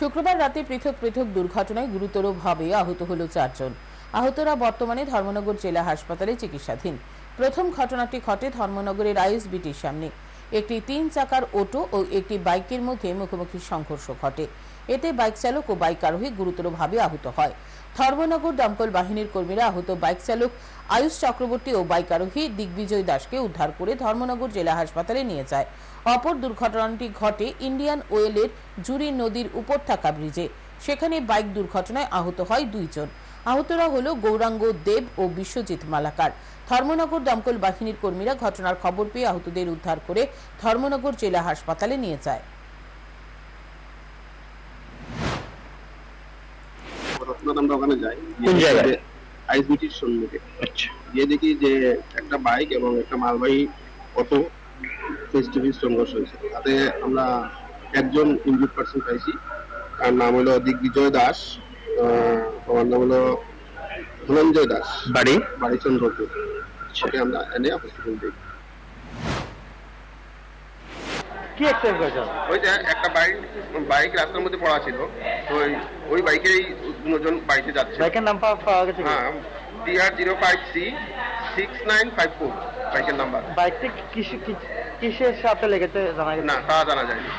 শুক্রবার রাতে পৃথক পৃথক দুর্ঘটনায় গুরুতরভাবে আহত হল চারজন। আহতরা বর্তমানে ধর্মনগর জেলা হাসপাতালে চিকিৎসাধীন। প্রথম ঘটনাটি ঘটে ধর্মনগরের আইএসবিটির সামনে। একটি তিন চাকার অটো ও একটি বাইকের মধ্যে মুখোমুখি সংঘর্ষ ঘটে। এতে বাইক চালক ও বাইক আরোহী গুরুতরভাবে আহত হয়। ধর্মনগর দমকল বাহিনীর কর্মীরা আহত বাইক চালক আয়ুষ চক্রবর্তী ও বাইক আরোহী দিগ্বিজয় দাসকে উদ্ধার করে ধর্মনগর জেলা হাসপাতালে নিয়ে যায়। অপর দুর্ঘটনাটি ঘটে ইন্ডিয়ান ওয়েলের জুরি নদীর উপর থাকা ব্রিজে। সেখানে বাইক দুর্ঘটনায় আহত হয় দুইজন আহতরা হলো গৌরাঙ্গ দেব ও বিশ্বজিৎ মালাকার। ধর্মনগর দমকল বাহিনীর কর্মীরা ঘটনার খবর পেয়ে আহতদের উদ্ধার করে ধর্মনগর জেলা হাসপাতালে নিয়ে যায়। আমরা ওখানে যাই। আইসবিটির সম্মুখে। আচ্ছা। গিয়ে দেখি যে একটা বাইক এবং একটা মালবাহী অটো ফেস টু ফেস সংঘর্ষ হয়েছে। তাতে আমরা একজন ইনজুড পার্সন পাইছি। তার নাম হলো দিগ্বিজয় দাস। আহ, তোমার নাম হলো ধনঞ্জয় দাস। বাড়ি? বাড়ি চন্দ্রপুর সেটা আমরা এনে হসপিটাল দিই কি অ্যাক্সিডেন্ট করেছে ওই যে একটা বাইক বাইক রাস্তার মধ্যে পড়া ছিল। তো ওই- ওই বাইকেই দুজন বাইকে যাচ্ছে। বাইকের নাম পাওয়া পাওয়া গেছে হ্যাঁ TR zero five C six nine five four বাইকের নাম্বার। বাইকটি কিসে কি- কিসের সাথে লেগেছে জানা গেছে? না তা জানা যায়নি।